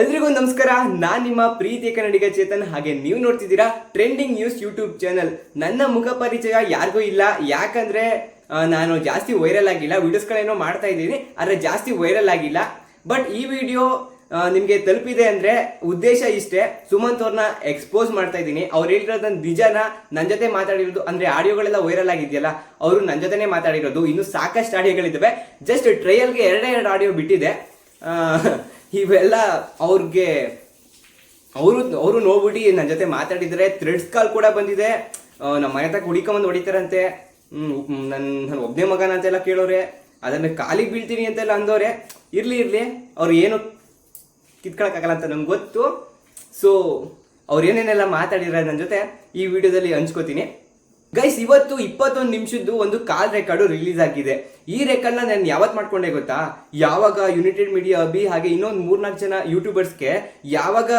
ಎಲ್ರಿಗೂ ನಮಸ್ಕಾರ. ನಾನು ನಿಮ್ಮ ಪ್ರೀತಿಯ ಕನ್ನಡಿಗ ಚೇತನ್. ಹಾಗೆ ನೀವು ನೋಡ್ತಿದ್ದೀರಾ ಟ್ರೆಂಡಿಂಗ್ ನ್ಯೂಸ್ ಯೂಟ್ಯೂಬ್ ಚಾನಲ್ ನನ್ನ ಮುಖ ಪರಿಚಯ ಯಾರಿಗೂ ಇಲ್ಲ. ಯಾಕಂದ್ರೆ ನಾನು ಜಾಸ್ತಿ ವೈರಲ್ ಆಗಿಲ್ಲ. ವಿಡಿಯೋಸ್ಗಳೇನೋ ಮಾಡ್ತಾ ಇದ್ದೀನಿ. ಆದರೆ ಜಾಸ್ತಿ ವೈರಲ್ ಆಗಿಲ್ಲ. ಬಟ್ ಈ ವಿಡಿಯೋ ನಿಮಗೆ ತಲುಪಿದೆ ಅಂದ್ರೆ ಉದ್ದೇಶ ಇಷ್ಟೇ. ಸುಮಂತ್ ಅವ್ರನ್ನ ಎಕ್ಸ್ಪೋಸ್ ಮಾಡ್ತಾ ಇದ್ದೀನಿ. ಅವ್ರು ಹೇಳಿರೋದು ನಿಜನ ನನ್ನ ಜೊತೆ ಮಾತಾಡಿರೋದು ಅಂದ್ರೆ ಆಡಿಯೋಗಳೆಲ್ಲ ವೈರಲ್ ಆಗಿದೆಯಲ್ಲ, ಅವರು ನನ್ನ ಜೊತೆನೇ ಮಾತಾಡಿರೋದು. ಇನ್ನು ಸಾಕಷ್ಟು ಆಡಿಯೋಗಳಿದ್ದಾವೆ. ಜಸ್ಟ್ ಟ್ರಯಲ್ಗೆ ಎರಡೇ ಎರಡು ಆಡಿಯೋ ಬಿಟ್ಟಿದೆ. ಇವೆಲ್ಲ ಅವ್ರಿಗೆ, ಅವರು ಅವರು ನೋಡ್ಬಿಟ್ಟು ನನ್ನ ಜೊತೆ ಮಾತಾಡಿದರೆ ಥ್ರೆಡ್ಸ್ ಕಾಲ್ ಕೂಡ ಬಂದಿದೆ. ನಮ್ಮ ಮನೆ ತಕ್ಕ ಹುಡಿಕೊಂಬಂದು ಹೊಡಿತಾರಂತೆ. ನನ್ನ ನನ್ನ ಒಬ್ಬನೇ ಮಗನ ಅಂತೆಲ್ಲ ಕೇಳೋರೆ. ಅದನ್ನ ಕಾಲಿಗೆ ಬೀಳ್ತೀನಿ ಅಂತೆಲ್ಲ ಅಂದವ್ರೆ. ಇರಲಿ ಇರಲಿ, ಅವ್ರು ಏನು ಕಿತ್ಕೊಳಕ್ಕಾಗಲ್ಲ ಅಂತ ನಂಗೆ ಗೊತ್ತು. ಸೊ ಅವ್ರು ಏನೇನೆಲ್ಲ ಮಾತಾಡಿರೋ ನನ್ನ ಜೊತೆ ಈ ವಿಡಿಯೋದಲ್ಲಿ ಹಂಚ್ಕೋತೀನಿ. ಗೈಸ್ ಇವತ್ತು ಇಪ್ಪತ್ತೊಂದು ನಿಮಿಷದ್ದು ಒಂದು ಕಾಲ್ ರೆಕಾರ್ಡು ರಿಲೀಸ್ ಆಗಿದೆ. ಈ ರೆಕಾರ್ಡ್ನ ನಾನು ಯಾವತ್ತು ಮಾಡ್ಕೊಂಡೆ ಗೊತ್ತಾ? ಯಾವಾಗ ಯುನೈಟೆಡ್ ಮೀಡಿಯಾ ಬಿ ಹಾಗೆ ಇನ್ನೊಂದು ಮೂರ್ನಾಲ್ಕು ಜನ ಯೂಟ್ಯೂಬರ್ಸ್ಗೆ ಯಾವಾಗ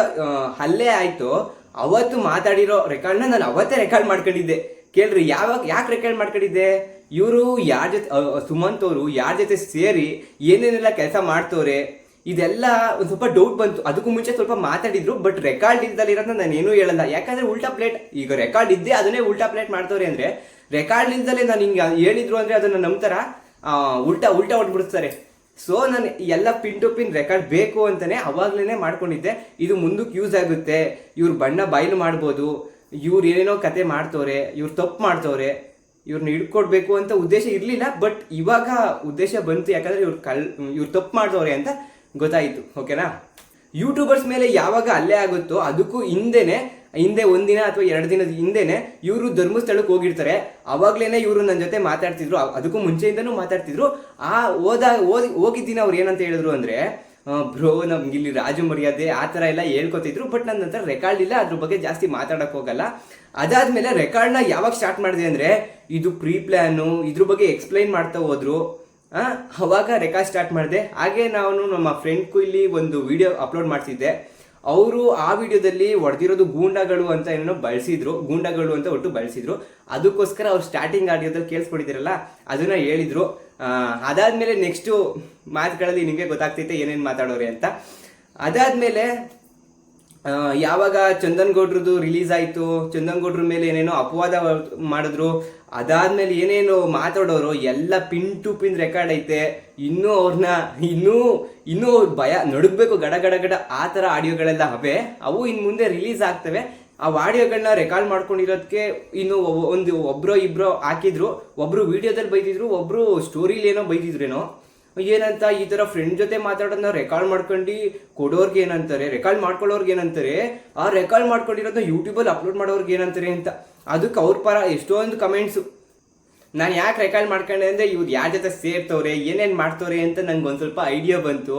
ಹಲ್ಲೆ ಆಯಿತು, ಅವತ್ತು ಮಾತಾಡಿರೋ ರೆಕಾರ್ಡ್ನ ನಾನು ಅವತ್ತೇ ರೆಕಾರ್ಡ್ ಮಾಡ್ಕೊಂಡಿದ್ದೆ. ಕೇಳ್ರಿ, ಯಾವಾಗ, ಯಾಕೆ ರೆಕಾರ್ಡ್ ಮಾಡ್ಕೊಂಡಿದ್ದೆ? ಇವರು ಯಾರ ಜೊತೆ ಸುಮಂತ್ ಅವರು ಯಾರ ಜೊತೆ ಸೇರಿ ಏನೇನೆಲ್ಲ ಕೆಲಸ ಮಾಡ್ತವ್ರೆ? ಇದೆಲ್ಲ ಒಂದು ಸ್ವಲ್ಪ ಡೌಟ್ ಬಂತು. ಅದಕ್ಕೂ ಮುಂಚೆ ಸ್ವಲ್ಪ ಮಾತಾಡಿದ್ರು ಬಟ್ ರೆಕಾರ್ಡ್ ಇಲ್ದಲ್ಲಿ ಇರೋದನ್ನ ನಾನು ಏನೂ ಹೇಳಲ್ಲ. ಯಾಕಂದ್ರೆ ಉಲ್ಟಾ ಪ್ಲೇಟ್ ಈಗ ರೆಕಾರ್ಡ್ ಇದ್ದೇ ಅದನ್ನೇ ಉಲ್ಟಾ ಪ್ಲೇಟ್ ಮಾಡ್ತವ್ರೆ ಅಂದ್ರೆ ರೆಕಾರ್ಡ್ ಇಲ್ದಲೇ ನಾನು ಹಿಂಗೆ ಹೇಳಿದ್ರು ಅಂದ್ರೆ ಅದನ್ನ ನಂಬ್ತಾರ? ಉಲ್ಟಾ ಉಲ್ಟಾ ಹೊಡ್ಬಿಡ್ತಾರೆ. ಸೊ ನಾನು ಎಲ್ಲ ಪಿನ್ ಟು ಪಿನ್ ರೆಕಾರ್ಡ್ ಬೇಕು ಅಂತಾನೆ ಅವಾಗ್ಲೇ ಮಾಡ್ಕೊಂಡಿದ್ದೆ. ಇದು ಮುಂದಕ್ಕೆ ಯೂಸ್ ಆಗುತ್ತೆ. ಇವ್ರ ಬಣ್ಣ ಬಯಲು ಮಾಡ್ಬೋದು. ಇವ್ರು ಏನೇನೋ ಕತೆ ಮಾಡ್ತವ್ರೆ, ಇವ್ರು ತಪ್ಪು ಮಾಡ್ತವ್ರೆ ಇವ್ರನ್ನ ಹಿಡ್ಕೊಡ್ಬೇಕು ಅಂತ ಉದ್ದೇಶ ಇರಲಿಲ್ಲ ಬಟ್ ಇವಾಗ ಉದ್ದೇಶ ಬಂತು. ಯಾಕಂದ್ರೆ ಇವ್ರು ಕಲ್, ಇವ್ರು ತಪ್ಪು ಮಾಡ್ತವ್ರೆ ಅಂತ ಗೊತ್ತಾಯಿತು ಓಕೆನಾ ಯೂಟ್ಯೂಬರ್ಸ್ ಮೇಲೆ ಯಾವಾಗ ಅಲ್ಲೇ ಆಗುತ್ತೋ ಅದಕ್ಕೂ ಹಿಂದೆನೆ, ಹಿಂದೆ ಒಂದಿನ ಅಥವಾ ಎರಡು ದಿನದ ಹಿಂದೆನೆ ಇವರು ಧರ್ಮಸ್ಥಳಕ್ಕೆ ಹೋಗಿರ್ತಾರೆ. ಅವಾಗ್ಲೇನೆ ಇವರು ನನ್ನ ಜೊತೆ ಮಾತಾಡ್ತಿದ್ರು ಅದಕ್ಕೂ ಮುಂಚೆಯಿಂದನೂ ಮಾತಾಡ್ತಿದ್ರು. ಆ ಹೋದ ಓದಿ ಹೋಗಿದ್ದಿನ ಅವ್ರು ಏನಂತ ಹೇಳಿದ್ರು ಅಂದ್ರೆ ಬ್ರೋ ನಮ್ಗೆ ಇಲ್ಲಿ ರಾಜು ಮರ್ಯಾದೆ ಆ ಥರ ಎಲ್ಲ ಹೇಳ್ಕೊತಿದ್ರು, ಬಟ್ ನನ್ನ ಹತ್ರ ರೆಕಾರ್ಡ್ ಇಲ್ಲ, ಅದ್ರ ಬಗ್ಗೆ ಜಾಸ್ತಿ ಮಾತಾಡೋಕೆ ಹೋಗಲ್ಲ. ಅದಾದ್ಮೇಲೆ ರೆಕಾರ್ಡ್ನ ಯಾವಾಗ ಸ್ಟಾರ್ಟ್ ಮಾಡಿದೆ ಅಂದರೆ, ಇದು ಪ್ರೀ ಪ್ಲ್ಯಾನು ಇದ್ರ ಬಗ್ಗೆ ಎಕ್ಸ್ಪ್ಲೈನ್ ಮಾಡ್ತಾ ಹೋದ್ರು. ಅವಾಗ ರೆಕಾರ್ಡ್ ಸ್ಟಾರ್ಟ್ ಮಾಡಿದೆ. ಹಾಗೆ ನಾನು ನಮ್ಮ ಫ್ರೆಂಡ್ಗೂ ಇಲ್ಲಿ ಒಂದು ವಿಡಿಯೋ ಅಪ್ಲೋಡ್ ಮಾಡ್ತಿದ್ದೆ. ಅವರು ಆ ವಿಡಿಯೋದಲ್ಲಿ ಹೊಡೆದಿರೋದು ಗೂಂಡಗಳು ಅಂತ ಏನೋ ಬಳಸಿದ್ರು. ಗೂಂಡಗಳು ಅಂತ ಒಟ್ಟು ಬಳಸಿದ್ರು. ಅದಕ್ಕೋಸ್ಕರ ಅವ್ರು ಸ್ಟಾರ್ಟಿಂಗ್ ಆಡಿಯೋದಲ್ಲಿ ಕೇಳಿಸ್ಕೊಂಡಿದ್ದೀರಲ್ಲ ಅದನ್ನ ಹೇಳಿದ್ರು. ಅದಾದಮೇಲೆ ನೆಕ್ಸ್ಟು ಮಾತುಗಳಲ್ಲಿ ನಿಮಗೆ ಗೊತ್ತಾಗ್ತೈತೆ ಏನೇನು ಮಾತಾಡೋರಿ ಅಂತ. ಅದಾದಮೇಲೆ ಯಾವಾಗ ಚಂದನ್ ಗೌಡ್ರದ್ದು ರಿಲೀಸ್ ಆಯಿತು ಚಂದನ್ ಗೌಡ್ರ ಮೇಲೆ ಏನೇನೋ ಅಪವಾದ ಮಾಡಿದ್ರು, ಅದಾದ್ಮೇಲೆ ಏನೇನೋ ಮಾತಾಡೋರು, ಎಲ್ಲ ಪಿನ್ ಟು ಪಿನ್ ರೆಕಾರ್ಡ್ ಐತೆ. ಇನ್ನೂ ಅವ್ರನ್ನ ಇನ್ನೂ ಇನ್ನೂ ಅವ್ರು ಭಯ, ನಡುಗಬೇಕು ಗಡ ಗಡ ಗಡ, ಆ ಥರ ಆಡಿಯೋಗಳೆಲ್ಲ ಅವೆ. ಅವು ಇನ್ನು ಮುಂದೆ ರಿಲೀಸ್ ಆಗ್ತವೆ. ಆ ಆಡಿಯೋಗಳನ್ನ ರೆಕಾರ್ಡ್ ಮಾಡ್ಕೊಂಡಿರೋದಕ್ಕೆ ಇನ್ನು ಒಂದು ಒಬ್ರು ಇಬ್ಬರು ಹಾಕಿದ್ರು ಒಬ್ಬರು ವಿಡಿಯೋದಲ್ಲಿ ಬೈದಿದ್ರು, ಒಬ್ರು ಸ್ಟೋರಿಲಿ ಏನೋ ಬೈದಿದ್ರೇನೋ ಏನಂತ ಈ ತರ ಫ್ರೆಂಡ್ ಜೊತೆ ಮಾತಾಡೋದನ್ನ ರೆಕಾರ್ಡ್ ಮಾಡ್ಕೊಂಡು ಕೊಡೋರ್ಗೆ ಏನಂತಾರೆ ರೆಕಾರ್ಡ್ ಮಾಡ್ಕೊಳ್ಳೋರ್ಗೆ ಏನಂತಾರೆ, ಆ ರೆಕಾರ್ಡ್ ಮಾಡ್ಕೊಂಡಿರೋದನ್ನ ಯೂಟ್ಯೂಬಲ್ಲಿ ಅಪ್ಲೋಡ್ ಮಾಡೋರ್ಗೆ ಏನಂತಾರೆ ಅಂತ. ಅದಕ್ಕೆ ಅವ್ರ ಪರ ಎಷ್ಟೊಂದು ಕಮೆಂಟ್ಸು ನಾನು ಯಾಕೆ ರೆಕಾರ್ಡ್ ಮಾಡ್ಕೊಂಡೆ ಅಂದರೆ ಇವ್ರು ಯಾರ ಜೊತೆ ಸೇರ್ತವ್ರೆ, ಏನೇನು ಮಾಡ್ತವ್ರೆ ಅಂತ ನಂಗೆ ಒಂದು ಸ್ವಲ್ಪ ಐಡಿಯಾ ಬಂತು.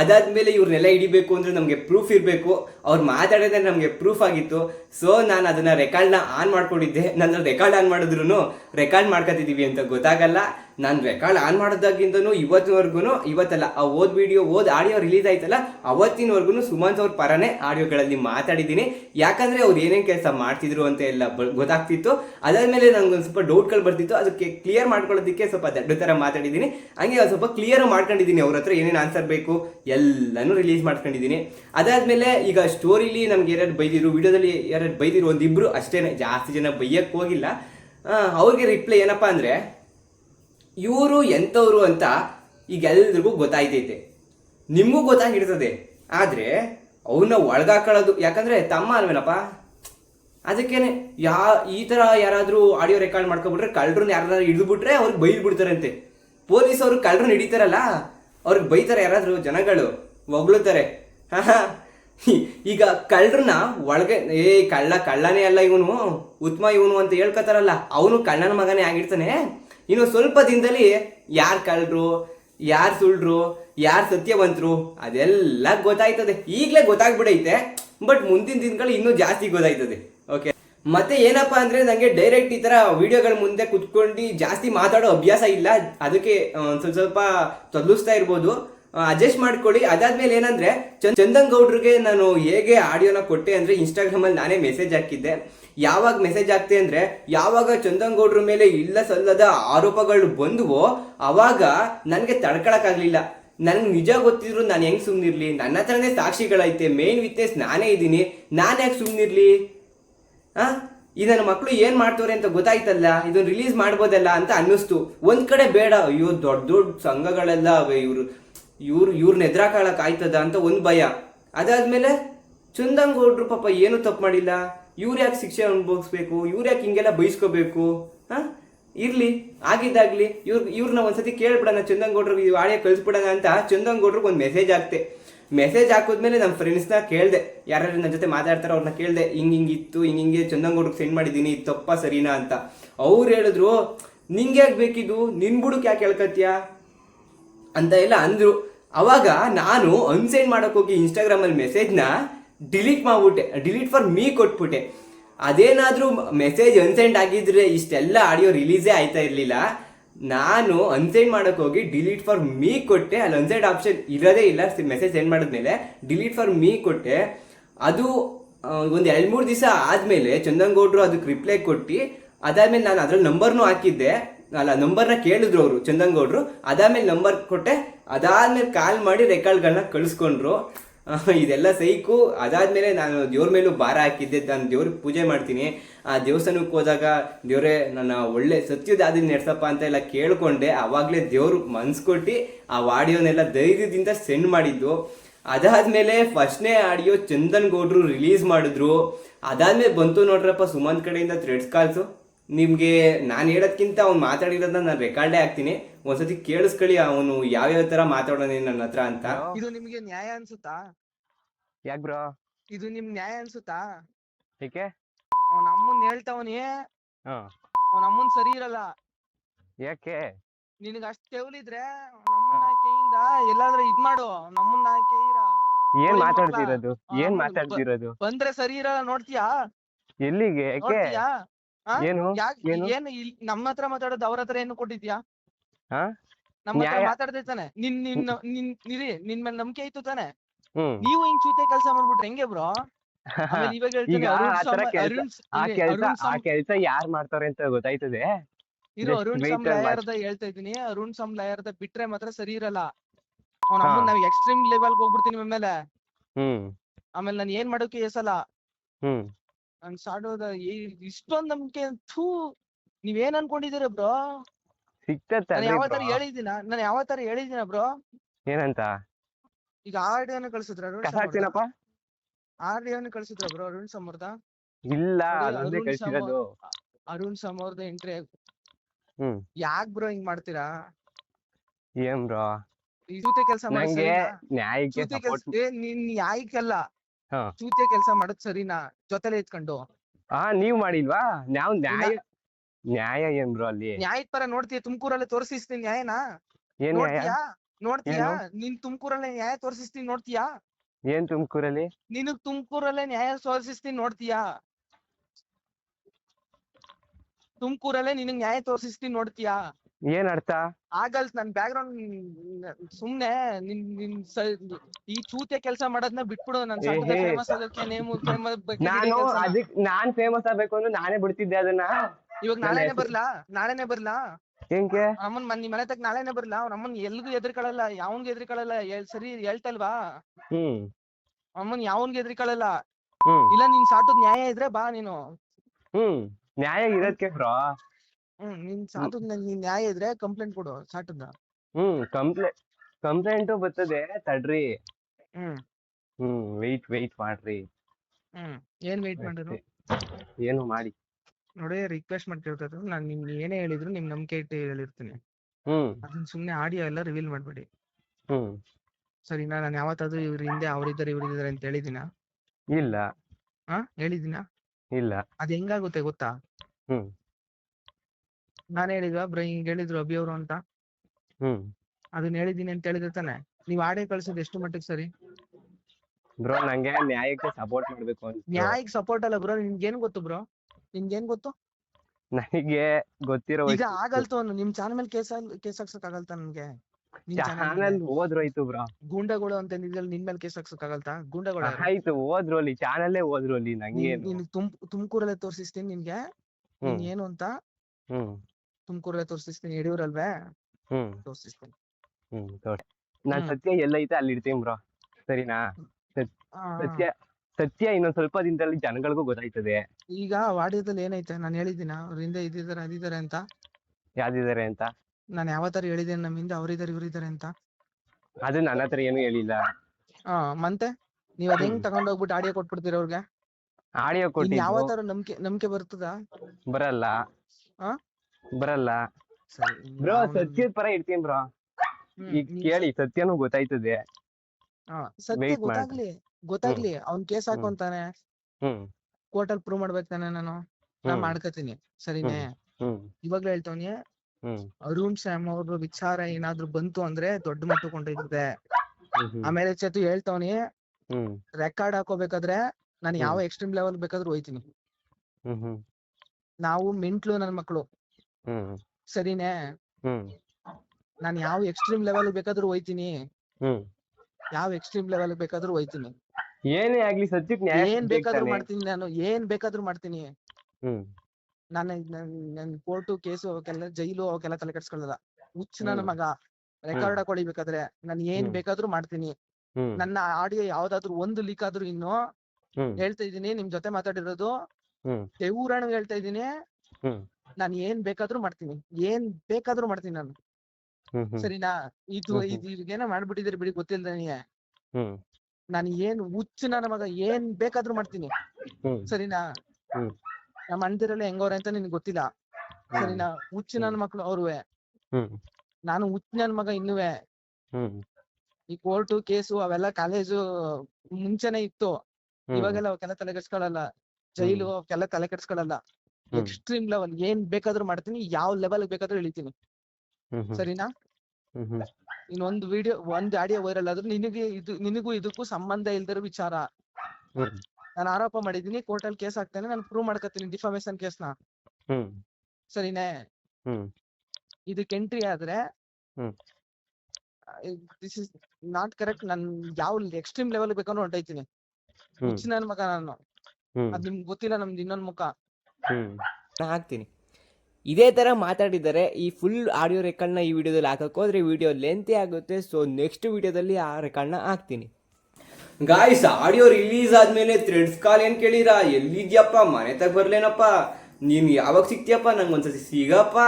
ಅದಾದ್ಮೇಲೆ ಇವ್ರನ್ನೆಲ್ಲ ಹಿಡಿಬೇಕು ಅಂದರೆ ನಮಗೆ ಪ್ರೂಫ್ ಇರಬೇಕು. ಅವ್ರು ಮಾತಾಡೋದೇ ನಮಗೆ ಪ್ರೂಫ್ ಆಗಿತ್ತು. ಸೊ ನಾನು ಅದನ್ನು ರೆಕಾರ್ಡ್ನ ಆನ್ ಮಾಡ್ಕೊಂಡಿದ್ದೆ. ನನ್ನ ರೆಕಾರ್ಡ್ ಆನ್ ಮಾಡಿದ್ರು ರೆಕಾರ್ಡ್ ಮಾಡ್ಕೊತಿದ್ದೀವಿ ಅಂತ ಗೊತ್ತಾಗಲ್ಲ. ನಾನು ರೆಕಾರ್ಡ್ ಆನ್ ಮಾಡೋದಾಗಿಂದನು ಇವತ್ತಿನವರೆಗೂ ಇವತ್ತಲ್ಲ. ಆ ಓದ್ ವಿಡಿಯೋ ಓದ್ ಆಡಿಯೋ ರಿಲೀಸ್ ಆಯ್ತಲ್ಲ ಅವತ್ತಿನವರೆಗೂ ಸುಮಂತ್ ಅವ್ರ ಪರನೇ ಆಡಿಯೋಗಳಲ್ಲಿ ಮಾತಾಡಿದ್ದೀನಿ. ಯಾಕಂದ್ರೆ ಅವ್ರು ಏನೇನು ಕೆಲಸ ಮಾಡ್ತಿದ್ರು ಅಂತ ಎಲ್ಲ ಗೊತ್ತಾಗ್ತಿತ್ತು. ಅದಾದ್ಮೇಲೆ ಮೇಲೆ ಒಂದು ಸ್ವಲ್ಪ ಡೌಟ್ಗಳು ಬರ್ತಿತ್ತು. ಅದಕ್ಕೆ ಕ್ಲಿಯರ್ ಮಾಡ್ಕೊಳ್ಳೋದಕ್ಕೆ ಸ್ವಲ್ಪ ದೊಡ್ಡ ಥರ ಮಾತಾಡಿದ್ದೀನಿ. ಹಂಗೆ ಸ್ವಲ್ಪ ಕ್ಲಿಯರ್ ಮಾಡ್ಕೊಂಡಿದ್ದೀನಿ. ಅವ್ರ ಹತ್ರ ಏನೇನು ಆನ್ಸರ್ ಬೇಕು ಎಲ್ಲನೂ ರಿಲೀಸ್ ಮಾಡ್ಕೊಂಡಿದ್ದೀನಿ ಅದಾದಮೇಲೆ ಈಗ ಸ್ಟೋರಿಲಿ ನಮ್ಗೆ ಯಾರ್ಯಾರು ಬೈದಿರು ವಿಡಿಯೋದಲ್ಲಿ ಯಾರ್ಯಾರು ಬೈದಿರು ಒಂದಿಬ್ಬರು ಅಷ್ಟೇ ಜಾಸ್ತಿ ಜನ ಬೈಯಕ್ಕೆ ಹೋಗಿಲ್ಲ. ಅವ್ರಿಗೆ ರಿಪ್ಲೈ ಏನಪ್ಪಾ ಅಂದರೆ, ಇವರು ಎಂಥವ್ರು ಅಂತ ಈಗ ಎಲ್ರಿಗೂ ಗೊತ್ತಾಯ್ತೈತೆ. ನಿಮಗೂ ಗೊತ್ತಾಗಿರ್ತದೆ. ಆದರೆ ಅವನ್ನ ಒಳಗಾಕೊಳ್ಳೋದು, ಯಾಕಂದರೆ ತಮ್ಮ ಅಲ್ವೇನಪ್ಪ? ಅದಕ್ಕೇನೆ, ಯಾ, ಈ ಥರ ಯಾರಾದರೂ ಆಡಿಯೋ ರೆಕಾರ್ಡ್ ಮಾಡ್ಕೊಬಿಟ್ರೆ ಕಳ್ಳರನ್ನ ಯಾರಾದ್ರೂ ಹಿಡಿದ್ಬಿಟ್ರೆ ಅವ್ರಿಗೆ ಬೈದ್ಬಿಡ್ತಾರಂತೆ ಪೊಲೀಸ್ ಅವರು ಕಳ್ಳರನ್ನ ಹಿಡಿತಾರಲ್ಲ? ಅವ್ರಿಗೆ ಬೈತಾರೆ ಯಾರಾದರೂ ಜನಗಳು, ಹೊಗಳುತ್ತಾರೆ. ಈಗ ಕಳ್ಳರನ್ನ ಒಳಗೆ, ಏ, ಕಳ್ಳ, ಕಳ್ಳನೇ ಅಲ್ಲ ಇವನು ಉತ್ತಮ ಇವನು ಅಂತ ಹೇಳ್ಕೊತಾರಲ್ಲ, ಅವನು ಕಳ್ಳನ ಮಗನೇ ಆಗಿರ್ತಾನೆ. ಇನ್ನು ಸ್ವಲ್ಪ ದಿನದಲ್ಲಿ ಯಾರು ಕಳ್ಳರು, ಯಾರು ಸುಳ್ರು, ಯಾರು ಸತ್ಯವಂತರು, ಅದೆಲ್ಲ ಗೊತ್ತಾಯ್ತದೆ. ಈಗಲೇ ಗೊತ್ತಾಗ್ಬಿಡೈತೆ. ಬಟ್ ಮುಂದಿನ ದಿನಗಳು ಇನ್ನೂ ಜಾಸ್ತಿ ಗೊತ್ತಾಯ್ತದೆ. ಮತ್ತೆ ಏನಪ್ಪಾ ಅಂದ್ರೆ ನಂಗೆ ಡೈರೆಕ್ಟ್ ಈ ತರ ವಿಡಿಯೋಗಳ ಮುಂದೆ ಕುತ್ಕೊಂಡು ಜಾಸ್ತಿ ಮಾತಾಡೋ ಅಭ್ಯಾಸ ಇಲ್ಲ. ಅದಕ್ಕೆ ಸ್ವಲ್ಪ ಸ್ವಲ್ಪ ತೊದಲಿಸ್ತಾ ಇರ್ಬೋದು. ಅಡ್ಜಸ್ಟ್ ಮಾಡ್ಕೊಳ್ಳಿ. ಅದಾದ್ಮೇಲೆ ಏನಂದ್ರೆ, ಚಂದ್- ಚಂದನ್ ಗೌಡ್ರಿಗೆ ನಾನು ಹೇಗೆ ಆಡಿಯೋನ ಕೊಟ್ಟೆ ಅಂದ್ರೆ ಇನ್ಸ್ಟಾಗ್ರಾಮ್ ಅಲ್ಲಿ ನಾನೇ ಮೆಸೇಜ್ ಹಾಕಿದ್ದೆ. ಯಾವಾಗ ಮೆಸೇಜ್ ಆಗ್ತೆ ಅಂದ್ರೆ, ಯಾವಾಗ ಚಂದನ್ ಗೌಡ್ರ ಮೇಲೆ ಇಲ್ಲ ಸಲ್ಲದ ಆರೋಪಗಳು ಬಂದವೋ, ಅವಾಗ ನನಗೆ ತಡ್ಕೊಳಕ್ಕಾಗ್ಲಿಲ್ಲ. ನನಗೆ ನಿಜ ಗೊತ್ತಿದ್ರು ನಾನು ಹೆಂಗ್ ಸುಮ್ನಿರ್ಲಿ? ನನ್ನ ಹತ್ರನೇ ಸಾಕ್ಷಿಗಳೈತೆ. ಮೇನ್ ವಿಟ್ನೆಸ್ ನಾನೇ ಇದ್ದೀನಿ. ನಾನು ಯಾಕೆ ಸುಮ್ನಿರ್ಲಿ? ಈ ನನ್ನ ಮಕ್ಕಳು ಏನ್ ಮಾಡ್ತವ್ರೆ ಅಂತ ಗೊತ್ತಾಯ್ತಲ್ಲ? ಇದನ್ನು ರಿಲೀಸ್ ಮಾಡ್ಬೋದಲ್ಲ ಅಂತ ಅನ್ನಿಸ್ತು. ಒಂದ್ ಕಡೆ ಬೇಡ. ಅಯ್ಯೋ, ದೊಡ್ಡ ದೊಡ್ಡ ಸಂಘಗಳೆಲ್ಲ ಅವೆ ಇವ್ರು. ಇವ್ರು ಇವ್ರನ್ನ ನೆದ್ರಾಕಾಳಕ್ ಆಯ್ತದ ಅಂತ ಒಂದ್ ಭಯ. ಅದಾದ್ಮೇಲೆ ಚಂದಂಗೌಡ್ರು ಪಾಪ ಏನು ತಪ್ಪು ಮಾಡಿಲ್ಲ. ಇವ್ರು ಯಾಕೆ ಶಿಕ್ಷೆ ಅನುಭವಿಸ್ಬೇಕು? ಇವ್ರು ಯಾಕೆ ಹಿಂಗೆಲ್ಲ ಬೈಸ್ಕೋಬೇಕು? ಹಾ ಇರ್ಲಿ. ಆಗಿದ್ದಾಗ್ಲಿ. ಇವ್ರ ಇವ್ರನ್ನ ಒಂದ್ಸತಿ ಕೇಳ್ಬಿಡೋಣ. ಚಂದಂಗೌಡ್ರಿಗೆ ಆಡಿಯೋ ಕಳಿಸ್ಬಿಡೋಣ ಅಂತ ಚಂದಂಗೌಡ್ರಿಗೆ ಒಂದು ಮೆಸೇಜ್ ಹಾಕ್ತೆ ಮೆಸೇಜ್ ಹಾಕಿದ್ಮೇಲೆ ನಮ್ಮ ಫ್ರೆಂಡ್ಸ್ನ ಕೇಳಿದೆ. ಯಾರ್ಯಾರು ನನ್ನ ಜೊತೆ ಮಾತಾಡ್ತಾರೋ ಅವ್ರನ್ನ ಕೇಳಿದೆ, ಹಿಂಗೆ ಹಿಂಗೆ ಇತ್ತು, ಹಿಂಗೆ ಹಿಂಗೆ ಚಂದಂಗೌಡ್ರಿಗೆ ಸೆಂಡ್ ಮಾಡಿದ್ದೀನಿ ತಪ್ಪ, ಸರಿನಾ? ಅಂತ. ಅವ್ರು ಹೇಳಿದ್ರು, ನಿಂಗೆ ಯಾಕೆ ಬೇಕಿದ್ದು? ನಿನ್ ಬುಡಕ್ ಯಾಕೆ ಹೇಳ್ಕತ್ತೀಯ? ಅಂತ ಎಲ್ಲ ಅಂದ್ರು. ಅವಾಗ ನಾನು ಅನ್ಸೆಂಡ್ ಮಾಡೋಕೆ ಹೋಗಿ ಇನ್ಸ್ಟಾಗ್ರಾಮ್ ಅಲ್ಲಿ ಮೆಸೇಜ್ನ ಡಿಲೀಟ್ ಮಾಡ್ಬಿಟ್ಟೆ. ಡಿಲೀಟ್ ಫಾರ್ ಮೀ ಕೊಟ್ಬಿಟ್ಟೆ. ಅದೇನಾದರೂ ಮೆಸೇಜ್ ಅನ್ಸೆಂಡ್ ಆಗಿದ್ರೆ ಇಷ್ಟೆಲ್ಲ ಆಡಿಯೋ ರಿಲೀಸೇ ಆಯ್ತಾ ಇರ್ಲಿಲ್ಲ. ನಾನು ಅನ್ಸೆಂಡ್ ಮಾಡಕ್ ಹೋಗಿ ಡಿಲೀಟ್ ಫಾರ್ ಮೀ ಕೊಟ್ಟೆ. ಅಲ್ಲಿ ಅನ್ಸೆಂಡ್ ಆಪ್ಷನ್ ಇರೋದೇ ಇಲ್ಲ. ಮೆಸೇಜ್ ಸೆಂಡ್ ಮಾಡಿದ್ಮೇಲೆ ಡಿಲೀಟ್ ಫಾರ್ ಮೀ ಕೊಟ್ಟೆ. ಅದು ಒಂದು ಎರಡು ಮೂರು ದಿವಸ ಆದಮೇಲೆ ಚಂದಂಗೌಡ್ರು ಅದಕ್ಕೆ ರಿಪ್ಲೈ ಕೊಟ್ಟು. ಅದಾದ್ಮೇಲೆ ನಾನು ಅದ್ರಲ್ಲಿ ನಂಬರ್ನು ಹಾಕಿದ್ದೆ. ಅಲ್ಲ ನಂಬರ್ನ ಕೇಳಿದ್ರು ಅವರು ಚಂದಂಗೌಡ್ರು ಅದಾದ್ಮೇಲೆ ನಂಬರ್ ಕೊಟ್ಟೆ. ಅದಾದ್ಮೇಲೆ ಕಾಲ್ ಮಾಡಿ ರೆಕಾರ್ಡ್ಗಳನ್ನ ಕಳಿಸ್ಕೊಂಡ್ರು. ಇದೆಲ್ಲ ಸೈಕು ಅದಾದ್ಮೇಲೆ ನಾನು ದೇವ್ರ ಮೇಲೂ ಭಾರ ಹಾಕಿದ್ದೆ. ನಾನು ದೇವ್ರಿಗೆ ಪೂಜೆ ಮಾಡ್ತೀನಿ. ಆ ದೇವಸ್ಥಾನಕ್ಕೆ ಹೋದಾಗ ದೇವರೇ, ನನ್ನ ಒಳ್ಳೆ ಸತ್ಯದಾದಿ ನಡೆಸಪ್ಪ ಅಂತ ಎಲ್ಲ ಕೇಳಿಕೊಂಡೆ. ಆವಾಗಲೇ ದೇವ್ರು ಮನ್ಸು ಕೊಟ್ಟು ಆ ಆಡಿಯೋನೆಲ್ಲ ಧೈರ್ಯದಿಂದ ಸೆಂಡ್ ಮಾಡಿದ್ದು. ಅದಾದ್ಮೇಲೆ ಫಸ್ಟ್ನೇ ಆಡಿಯೋ ಚಂದನ್ ಗೌಡ್ರು ರಿಲೀಸ್ ಮಾಡಿದ್ರು. ಅದಾದ್ಮೇಲೆ ಬಂತು ನೋಡ್ರಪ್ಪ ಸುಮಂತ್ ಕಡೆಯಿಂದ ಥ್ರೆಡ್ಸ್ ಕಾಲ್ಸು ನಿಮ್ಗೆ ನಾನು ಹೇಳೋದ್ಕಿಂತ ಅವ್ನು ಮಾತಾಡಿರೋದನ್ನ ನಾನು ರೆಕಾರ್ಡೇ ಹಾಕ್ತೀನಿ. ಒಂದ್ಸತಿ ಕೇಳಿಸ್ಕೊಳ್ಳಿ ಅವನು ಯಾವ್ಯಾವ ತರ ಮಾತಾಡೋಣ ನನ್ನ ಹತ್ರ ಅಂತ. ಇದು ನಿಮ್ಗೆ ನ್ಯಾಯ ಅನ್ಸುತ್ತಾ? ಯಾಕ್ ಬ್ರೋ? ಇದು ನಿಮ್ ನ್ಯಾಯ ಅನ್ಸುತ್ತಾ? ಏಕೆ? ಅವ್ನ ಅಮ್ಮನ್ ಹೇಳ್ತಾವನಿ. ಹಾ. ಅವ್ನ ಅಮ್ಮನ್ ಸರಿ ಇರಲ್ಲ. ಯಾಕೆ? ನಿನಗ ಅಷ್ಟ್ ತೆವಲಿದ್ರೆ ನಮ್ಮನ್ನ ಕೈಯಿಂದ ಎಲ್ಲಾದ್ರೂ ಇದ್ ಮಾಡು. ನಮ್ಮನ್ನ ಕೈರ ಏನ್ ಮಾತಾಡ್ತಿರೋದು? ಏನ್ ಮಾತಾಡ್ತಿರೋದು? ಬಂದ್ರೆ ಸರಿ ಇರಲ್ಲ ನೋಡ್ತೀಯಾ? ಎಲ್ಲಿಗೆ? ಯಾಕೆ? ನೋಡ್ತೀಯಾ? ಏನು? ಏನು? ಏನ್ ಇಲ್- ನಮ್ಮ ಹತ್ರ ಮಾತಾಡೋದು ಅವ್ರ ಹತ್ರ ಏನು ಕೊಟ್ಟಿದ್ಯಾ? ಹಾ ನಮ್ಮ ಹತ್ರ ನ್ಯಾಯ- ಮಾತಾಡ್ದೆ ತಾನೆ. ನಿನ್ ನಿನ್ ನಿನ್ ನಿರಿ ನಿನ್ ಮೇಲೆ ನಂಬಿಕೆ ಇತ್ತು ತಾನೆ. ಹ್ಮ್. ನೀವು ಹಿಂಗ್ ಚೂತೆ ಕೆಲಸ ಮಾಡ್ಬಿಟ್ರೆ ಹೆಂಗೆ ಬ್ರೋ? ಇವಾಗ ಹೇಳ್ತೀನಿ ಈಗ ಅರುಣ್ ಆ ಕೆಲಸ ಅರುಣ್ ಸ- ಆ ಇಲ್ಲಿ ಕೆಲ್ಸ ಅರುಣ್ ಆ ಸಮ್- ಕೆಲ್ಸ ಯಾರ್ ಮಾಡ್ತಾರೆ ಅಂತ ಗೊತ್ತಾಯ್ತದೆ? ಇರೋ Just Arun wait and watch. ಹೇಳ್ತಾ ಇದೀನಿ ಅರುಣ್ ಸಮ್ ಲಾಯರ್ದ ಬಿಟ್ರೆ ಮಾತ್ರ ಸರಿ ಇರಲ್ಲ. ಅವ್ನ ಹಾ. ಅಮ್ಮನ್ ನಾವ್ ಎಕ್ಸ್ಟ್ರೀಮ್ ಲೆವೆಲ್ ಹೋಗ್ಬಿಡ್ತೀನಿ ಆಮೇಲೆ ಹ್ಮ್. ಆಮೇಲೆ ನಾನು ಏನ್ ಮಾಡೋಕೆ ಎಸಲ್ಲ? ಹ್ಮ್. ನನ್ ಸಾಡೋದ ಇಷ್ಟೊಂದ್ ನಂಬಿಕೆ ಥೂ ನೀವೇನ್ ಅನ್ಕೊಂಡಿದೀರ ಬ್ರೋ? ನಾನ್ ನಾನು ಯಾವ ತರ ಹೇಳಿದಿನ ನಾನು ಯಾವ ತರ ಹೇಳಿದಿನ ಬ್ರೋ? ಏನಂತ? ಈಗ ಆಡಿಯೋನ ಕಳ್ಸಿದ್ರ ಅರುಣ್ ಕಸ ಹಾಕ್ತೀನಪ್ಪ. ಅನ್ನು ಕಳ್ಸಿದ್ರ ಬ್ರೋ ಅರುಣ್ ಸಮರ್ದ ಇಲ್ಲ ಅರುಣ್ ಕಳ್ಸಿರೋದು. ಅರುಣ್ ಸಮರ್ದ ಎಂಟ್ರಿ ಹ್ಮ್. ಯಾಕ್ ಬ್ರೋ ಹಿಂಗ್ ಮಾಡ್ತೀರಾ? ಏನ್ ಬ್ರೋ? ಈ ಜೊತೆ ಕೆಲಸ ನಂಗೆ ನ್ಯಾಯಕ್ಕೆ ಸಪೋರ್ಟ್ ನೀನ್ ನ್ಯಾಯಕ್ಕಲ್ಲ. ಚೂತೆ ಕೆಲಸ ಮಾಡೋದ್ ಸರಿನಾ? ಜೊತೆಲೆ ಇತ್ಕೊಂಡು ಹಾ ನೀವ್ ಮಾಡಿಲ್ವಾ? ನಾವ್ ನ್ಯಾಯ ನ್ಯಾಯ ಏನ್ ಬ್ರೋ ಅಲ್ಲಿ? ನ್ಯಾಯದ ಪರ ನೋಡ್ತೀಯ ತುಮಕೂರಲ್ಲಿ ತೋರಿಸ್ತೀನಿ ನ್ಯಾಯನಾ. ಏನ್ ನ್ಯಾಯ? ನೋಡ್ತೀಯಾ? ನೋಡ್ತೀಯಾ? ನಿನ್ ತುಮಕೂರಲ್ಲೇ ನ್ಯಾಯ ತೋರಿಸ್ತೀನಿ ನೋಡ್ತೀಯಾ? ಏನ್ ತುಮಕೂರಲ್ಲಿ? ನಿನಗ್ ತುಮಕೂರಲ್ಲೇ ನ್ಯಾಯ ತೋರಿಸ್ತೀನಿ ನೋಡ್ತೀಯಾ? ತುಮಕೂರಲ್ಲೇ ನಿನಗ್ ನ್ಯಾಯ ತೋರಿಸ್ತೀನಿ ನೋಡ್ತೀಯಾ? ಏನ್ ಅರ್ಥ? ಆಗಲ್ ನನ್ ಬ್ಯಾಕ್ ಗ್ರೌಂಡ್ ಸುಮ್ನೆ ನಿನ್ ಈ ಚೂತೆ ಕೆಲ್ಸ ಮಾಡೋದ್ನ ಬಿಟ್ಬಿಡು. ನನ್. ಫೇಮಸ್ ಆಗೋಕೆ ನೇಮು ನಾನು ಅದಕ್ ನಾನ್ ಫೇಮಸ್ ಆಗ್ಬೇಕು ಅಂದ್ರೆ ನಾನೇ ಬಿಡ್ತಿದ್ದೆ ಅದನ್ನ. ಇವಾಗ ನಾಳೆನೆ ಬರ್ಲಾ? ನಾಳೆನೆ ಬರ್ಲಾ? ಹೆಂಗೆ ಅಮ್ಮನ್ ಮನ್ ಮನೆ ತಗ ನಾಳೆನೆ ಬರ್ಲಾ? ಅವ್ರ ಅಮ್ಮನ್ ಎಲ್ಗೂ ಎದ್ರಿಕೊಳ್ಳಲ್ಲ ಯಾವನ್ಗೂ ಎದ್ರಿಕೊಳ್ಳಲ್ಲ ಸರಿ ಹೇಳ್ತಲ್ವಾ? ಹ್ಮ್. ಅಮ್ಮನ್ ಯಾವನ್ಗೂ ಎದ್ರಿಕೊಳ್ಳಲ್ಲ ಇಲ್ಲ ನೀನ್ ಸಾಟದ್ ನ್ಯಾಯ ಇದ್ರೆ ಬಾ ನೀನು. ಹ್ಮ್. ನ್ಯಾಯ ಇರೋದ್ಕೆ ಬ್ರೋ. ಹ್ಮ್ ನೀನ್ ಸಾಟದ್ ನೀನ್ ನ್ಯಾಯ ಇದ್ರೆ ಕಂಪ್ಲೇಂಟ್ ಕೊಡು ಸಾಟದ ಹ್ಮ್ ಕಂಪ್ಲೇಂಟ್ ಕಂಪ್ಲೇಂಟ್ ಬರ್ತದೆ ತಡ್ರಿ. ಹ್ಮ್. ಹ್ಮ್ ವೆಯ್ಟ್ ವೆಯ್ಟ್ ಮಾಡ್ರಿ. ಹ್ಮ್ ಏನ್ ವೇಟ್ ಮಾಡಿದ್ರು? ಏನು ಮಾಡಿ. ನೋಡಿ ರಿಕ್ವೆಸ್ಟ್ ಮಾಡ್ತಿರ್ತದ ನಾನು ನಿಮ್ ಏನೇ ಹೇಳಿದ್ರು ನಿಮ್ ನಂಬಿಕೆ ಇಟ್ಟು ಹೇಳಿರ್ತೀನಿ. ಹ್ಮ್. ಅದನ್ನ ಸುಮ್ನೆ ಆಡಿಯೋ ಎಲ್ಲ ರಿವೀಲ್ ಮಾಡ್ಬೇಡಿ. ಹ್ಮ್. ಸರಿನಾ ನಾನು ಯಾವತ್ತಾದ್ರೂ ಇವ್ರ ಹಿಂದೆ ಅವ್ರಿದ್ದಾರೆ ಇವ್ರಿದ್ದಾರೆ ಅಂತ ಹೇಳಿದಿನ ಇಲ್ಲ. ಹಾ ಹೇಳಿದಿನ ಇಲ್ಲ. ಅದ್ ಹೆಂಗಾಗುತ್ತೆ ಗೊತ್ತಾ? ಹ್ಮ್. ನಾನ್ ಹೇಳಿದ್ವಾ ಬ್ರ ಹಿಂಗ್ ಹೇಳಿದ್ರು ಅಭಿ ಅವ್ರು ಅಂತ. ಹ್ಮ್. ಅದನ್ನ ಹೇಳಿದೀನಿ ಅಂತ ಹೇಳಿದ್ರೆ ತಾನೆ. ನೀವ್ ಆಡೇ ಕಳ್ಸೋದು ಎಷ್ಟು ಮಟ್ಟಿಗೆ ಸರಿ? ಬ್ರೋ ನಂಗೆ ನ್ಯಾಯಕ್ಕೆ ಸಪೋರ್ಟ್ ಮಾಡ್ಬೇಕು ಅಂತ ನ್ಯಾಯಕ್ ಸಪೋರ್ಟ್ ಅಲ್ಲ ಬ್ರೋ ನಿಮ್ಗೇನ್ ಗೊತ್ತು ಬ್ರೋ? ನಿಮ್ಗೇನ್ ಗೊತ್ತು? ನನಗೆ ಗೊತ್ತಿರೋ ಈಗ ಆಗಲ್ತು ಅನ್ನು ನಿಮ್ ಚಾನಲ್ ಮೇಲೆ ಕೇಸ್ ಕೇಸ್ ಹಾಕ್ಸಕ್ ಆಗಲ್ತಾ ನನ್ಗೆ? ನಿಮ್ ಚಾನಲ್ ಚಾನಲ್ ಹೋದ್ರೋಯ್ತು ಬ್ರೋ. ಗೂಂಡಗಳು ಅಂತ ನಿನ್ ನಿನ್ ಮೇಲೆ ಕೇಸ್ ಹಾಕ್ಸಕ್ ಆಗಲ್ತಾ? ಗೂಂಡಗಳು ಯಾರು? ಆಯ್ತು ಹೋದ್ರು ಅಲ್ಲಿ ಚಾನಲ್ಲೇ ಹೋದ್ರು ಅಲ್ಲಿ ನಂಗೆ ನೀನ್- ನೀನ್ ತುಮ್ ತುಮಕೂರಲ್ಲೇ ತೋರ್ಸಿಸ್ತೀನಿ ನಿನ್ಗೆ. ನೀನ್ ಹ್ಮ್ ಏನು ಅಂತ? ಹ್ಮ್. ತುಮಕೂರಲ್ಲೇ ತೋರಿಸ್ತೀನಿ ಯಡಿಯೂರಲ್ವೇ? ಹ್ಮ್. ತೋರ್ಸಿಸ್ತೀನಿ. ಹ್ಮ್ ತೋರ್ಸಿ ನಾನ್ ಸತ್ಯ ಎಲ್ಲ ಐತೆ ಅಲ್ಲಿ ಇರ್ತೀನಿ ಬ್ರೋ. ಸರಿನಾ? ಸತ್ಯ ಸತ್ಯ ಇನ್ನೊಂದ್ ಸ್ವಲ್ಪ ದಿನದಲ್ಲಿ ಜನಗಳಿಗೂ ಗೊತ್ತಾಯ್ತದೆ. ಈಗ ವಾಡ್ಯದಲ್ಲಿ ಏನೈತೆ? ನಾನು ಹೇಳಿದ್ದೀನ? ಅವ್ರ ಹಿಂದೆ ಇದಿದ್ದಾರೆ ಅದಿದ್ದಾರೆ ಅಂತ? ಯಾವ್ದಿದಾರೆ ಅಂತ? ನಾನು ಯಾವ ತರ ಹೇಳಿದ್ದೇನೆ ನಮ್ಮ ಹಿಂದೆ ಅವ್ರಿದ್ದಾರೆ ಇವ್ರಿದ್ದಾರೆ ಅಂತ? ಅದು ನನ್ನ ಹತ್ರ ಏನು ಹೇಳಿಲ್ಲ. ಹಾ ಮತ್ತೆ? ನೀವ್ ಅದ್ ಹೆಂಗ್ ಹೋಗ್ಬಿಟ್ಟು ತಗೊಂಡೋಗ್ಬಿಟ್ಟು ಆಡಿಯೋ ಕೊಟ್ಬಿಡ್ತೀರ ಅವ್ರಿಗೆ? ಆಡಿಯೋ ಇನ್ ಯಾವ ಕೊಟ್ಟಿದ್ದು. ತರ ನಂಬಿಕೆ ನಂಬಿಕೆ ಬರ್ತದ? ಬರಲ್ಲ. ಆ? ಬರಲ್ಲ. ಬ್ರೋ ಸತ್ಯದ ಪರ ಇಡ್ತೀನಿ ಬ್ರೋ. ಈಗ ಕೇಳಿ ಸತ್ಯನೂ ಗೊತ್ತಾಯ್ತದೆ. ಹಾ, ಸತ್ಯ wait ಮಾಡು. ಗೊತ್ತಾಗ್ಲಿ ಗೊತ್ತಾಗ್ಲಿ ಅವ್ನ್ ಕೇಸ್. ಹಾಕೊಂತಾನೆ. ಹ್ಮ್. ಕೋರ್ಟ್ ಅಲ್ಲಿ ಪ್ರೂವ್ ಮಾಡ್ಬೇಕು ತಾನೆ ನಾನು. ನಾ ಹ್ಮ್. ಮಾಡ್ಕತೀನಿ ಸರಿನೇ? ಹ್ಮ್. ಇವಾಗ್ಲೇ ಹೇಳ್ತವ್ನಿ ಹ್ಮ್. ಅರುಣ್ ಶ್ಯಾಮ್ ಅವ್ರ ವಿಚಾರ ಏನಾದ್ರು ಬಂತು ಅಂದ್ರೆ ದೊಡ್ಡ ಮಟ್ಟ ಹ್ಮ್ ಹ್ಮ್. ಆಮೇಲೆ ಚೇತು ಹೇಳ್ತವ್ನಿ ಹ್ಮ್. ರೆಕಾರ್ಡ್ ಹಾಕೋಬೇಕಾದ್ರೆ ನಾನು ಯಾವ. ಎಕ್ಸ್ಟ್ರೀಮ್ ಲೆವೆಲ್ ಬೇಕಾದ್ರೂ ಹೋಯ್ತೀನಿ. ಹ್ಮ್ ಹ್ಮ್. ನಾವು ಮಿಂಟ್ಲು ನನ್ ಮಕ್ಳು. ಹ್ಮ್. ಸರಿನೇ? ಹ್ಮ್. ನಾನ್ ಯಾವ ಎಕ್ಸ್ಟ್ರೀಮ್ ಲೆವೆಲ್ ಬೇಕಾದ್ರೂ ಹೋಯ್ತೀನಿ. ಹ್ಮ್. ಯಾವ ಎಕ್ಸ್ಟ್ರೀಮ್ ಲೆವೆಲ್ ಬೇಕಾದ್ರೂ ಹೋಯ್ತೀನಿ. ಏನೇ ಆಗ್ಲಿ ನ್ಯಾಯ ಏನ್ ಬೇಕಾದ್ರೂ ಮಾಡ್ತೀನಿ ನಾನು ಏನ್ ಬೇಕಾದ್ರೂ ಮಾಡ್ತೀನಿ. ಹ್ಮ್. ನಾನು ನನ್ ಕೋರ್ಟು ಕೇಸು ಅವಕ್ಕೆಲ್ಲ ಜೈಲು ಅವಕ್ಕೆಲ್ಲ ತಲೆ ಕೆಡ್ಸ್ಕೊಳ್ಳಲ್ಲ ಹುಚ್ಚ ನನ್ನ ಮಗ. ರೆಕಾರ್ಡ್ ಹಾಕೊಳಿಬೇಕಾದ್ರೆ ನಾನ್ ಏನ್. ಬೇಕಾದ್ರೂ ಮಾಡ್ತೀನಿ. ಹ್ಮ್. ನನ್ನ ಆಡಿಯೋ ಯಾವ್ದಾದ್ರು ಒಂದು ಲೀಕ್ ಆದ್ರೂ ಇನ್ನು ಹ್ಮ್. ಹೇಳ್ತಾ ಇದೀನಿ ನಿಮ್ ಜೊತೆ ಮಾತಾಡಿರೋದು. ಹ್ಮ್. ದೇವರಾಣ ಹೇಳ್ತಾ ಇದೀನಿ ಹ್ಮ್. ನಾನ್ ಏನ್ ಬೇಕಾದ್ರೂ ಮಾಡ್ತೀನಿ. ಏನ್ ಬೇಕಾದ್ರೂ ಮಾಡ್ತೀನಿ ನಾನು. ಸರಿನಾ? ಇದು ಹ್ಮ್ ಹ್ಮ್. ಇದು ಏನೋ ಮಾಡ್ಬಿಟ್ಟಿದ್ರೆ ಬಿಡಿ ಗೊತ್ತಿಲ್ದೇನೆ. ಹ್ಮ್. ನಾನು ಏನ್ ಹುಚ್ಚ ನನ್ನ ಮಗ ಏನ್ ಬೇಕಾದ್ರೂ ಮಾಡ್ತೀನಿ. ಹ್ಮ್. ಸರಿನಾ? ಹ್ಮ್. ನಮ್ಮ ಅಣ್ಣದಿರಲ್ಲ ಹೆಂಗವ್ರೆ ಅಂತ ನಿನ್ಗೆ ಗೊತ್ತಿಲ್ಲ. ಸರಿನಾ? ಹುಚ್ಚ ನನ್ನ ಮಕ್ಳು ಅವ್ರುವೆ. ಹ್ಮ್. ನಾನು ಹುಚ್ಚು ನನ್ನ ಮಗ ಇನ್ನುವೆ. ಹ್ಮ್. ಈ ಕೋರ್ಟು ಕೇಸು ಅವೆಲ್ಲ ಕಾಲೇಜು ಮುಂಚೆನೆ ಇತ್ತು. ಹ್ಮ್. ಇವಾಗೆಲ್ಲ ಅವಕ್ಕೆಲ್ಲ ತಲೆ ಕೆಡ್ಸ್ಕೊಳಲ್ಲ. ಜೈಲು ಅವಕ್ಕೆಲ್ಲ ತಲೆ ಕೆಡ್ಸ್ಕೊಳಲ್ಲ. ಎಕ್ಸ್ಟ್ರೀಮ್ ಲೆವೆಲ್ ಏನ್ ಬೇಕಾದ್ರೂ ಮಾಡ್ತೀನಿ ಯಾವ ಲೆವೆಲ್ ಬೇಕಾದ್ರೂ ಇಳಿತೀನಿ. ಸರಿನಾ? ಇನ್ನೊಂದು ವಿಡಿಯೋ ಒಂದ್ ಆಡಿಯೋ ವೈರಲ್ ಆದ್ರೂ ನಿನಗೆ ಇದು ನಿನಗೂ ಇದಕ್ಕೂ ಸಂಬಂಧ ಇಲ್ದಿರೋ ವಿಚಾರ. ನಾನು ಆರೋಪ ಮಾಡಿದೀನಿ ಕೋರ್ಟಲ್ಲಿ ಕೇಸ್ ಹಾಕ್ತೇನೆ ನಾನು ಪ್ರೂವ್ ಮಾಡ್ಕೊತೀನಿ ಡಿಫಾಮೇಶನ್ ಕೇಸ್ನ ಸರಿನೇ? ಇದಕ್ಕೆ ಎಂಟ್ರಿ ಆದ್ರೆ. ದಿಸ್ ಇಸ್ ನಾಟ್ ಕರೆಕ್ಟ್ ನಾನು ಯಾವ ಎಕ್ಸ್ಟ್ರೀಮ್ ಲೆವೆಲ್ ಬೇಕಾದ್ರೂ ಹೊಂಟೈತೀನಿ ನನ್ನ ಮಗ ನಾನು. ಅದ್ ನಿಮ್ಗೆ ಗೊತ್ತಿಲ್ಲ ನಮ್ದು ಇನ್ನೊಂದ್ ಮುಖ. ಹ್ಮ್. ನಾನು ಹಾಕ್ತೀನಿ. ಇದೇ ಥರ ಮಾತಾಡಿದ್ದಾರೆ ಈ ಫುಲ್ ಆಡಿಯೋ ರೆಕಾರ್ಡ್ನ ಈ ವಿಡಿಯೋದಲ್ಲಿ ಹಾಕಕ್ಕೆ ಹೋದ್ರೆ ವಿಡಿಯೋ ಲೆಂತಿ ಆಗುತ್ತೆ. ಸೊ ನೆಕ್ಸ್ಟ್ ವಿಡಿಯೋದಲ್ಲಿ ಆ ರೆಕಾರ್ಡ್ನ ಹಾಕ್ತೀನಿ. ಗಾಯ್ಸ್ ಆಡಿಯೋ ರಿಲೀಸ್ ಆದ್ಮೇಲೆ ಥ್ರೆಡ್ಸ್ ಕಾಲ್ ಏನ್ ಕೇಳಿರಾ? ಎಲ್ಲಿದ್ಯಪ್ಪ? ಮನೆ ತಗ ಬರ್ಲೇನಪ್ಪ? ನೀನು ಯಾವಾಗ ಸಿಗ್ತೀಯಪ್ಪ ನಂಗೆ ಒಂದ್ಸತಿ ಸಿಗಪ್ಪ.